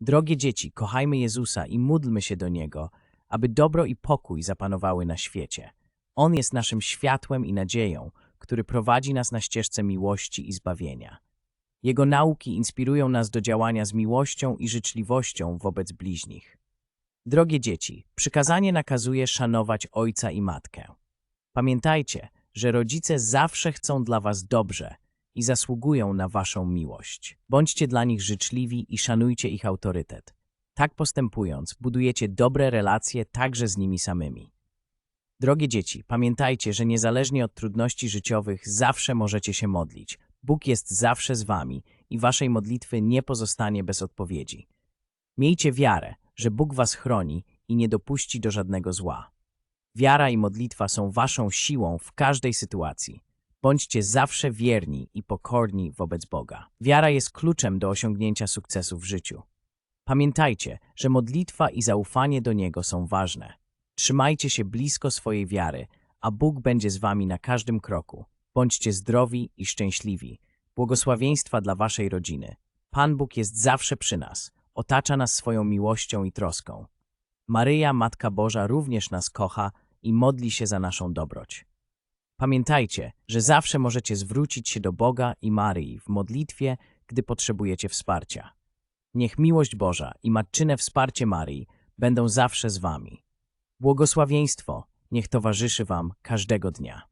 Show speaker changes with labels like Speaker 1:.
Speaker 1: Drogie dzieci, kochajmy Jezusa i módlmy się do Niego, aby dobro i pokój zapanowały na świecie. On jest naszym światłem i nadzieją, który prowadzi nas na ścieżce miłości i zbawienia. Jego nauki inspirują nas do działania z miłością i życzliwością wobec bliźnich. Drogie dzieci, przykazanie nakazuje szanować ojca i matkę. Pamiętajcie, że rodzice zawsze chcą dla was dobrze i zasługują na waszą miłość. Bądźcie dla nich życzliwi i szanujcie ich autorytet. Tak postępując, budujecie dobre relacje także z nimi samymi. Drogie dzieci, pamiętajcie, że niezależnie od trudności życiowych zawsze możecie się modlić. Bóg jest zawsze z wami i waszej modlitwy nie pozostanie bez odpowiedzi. Miejcie wiarę, że Bóg was chroni i nie dopuści do żadnego zła. Wiara i modlitwa są waszą siłą w każdej sytuacji. Bądźcie zawsze wierni i pokorni wobec Boga. Wiara jest kluczem do osiągnięcia sukcesu w życiu. Pamiętajcie, że modlitwa i zaufanie do Niego są ważne. Trzymajcie się blisko swojej wiary, a Bóg będzie z wami na każdym kroku. Bądźcie zdrowi i szczęśliwi. Błogosławieństwa dla waszej rodziny. Pan Bóg jest zawsze przy nas, otacza nas swoją miłością i troską. Maryja, Matka Boża, również nas kocha i modli się za naszą dobroć. Pamiętajcie, że zawsze możecie zwrócić się do Boga i Maryi w modlitwie, gdy potrzebujecie wsparcia. Niech miłość Boża i matczyne wsparcie Maryi będą zawsze z wami. Błogosławieństwo niech towarzyszy wam każdego dnia.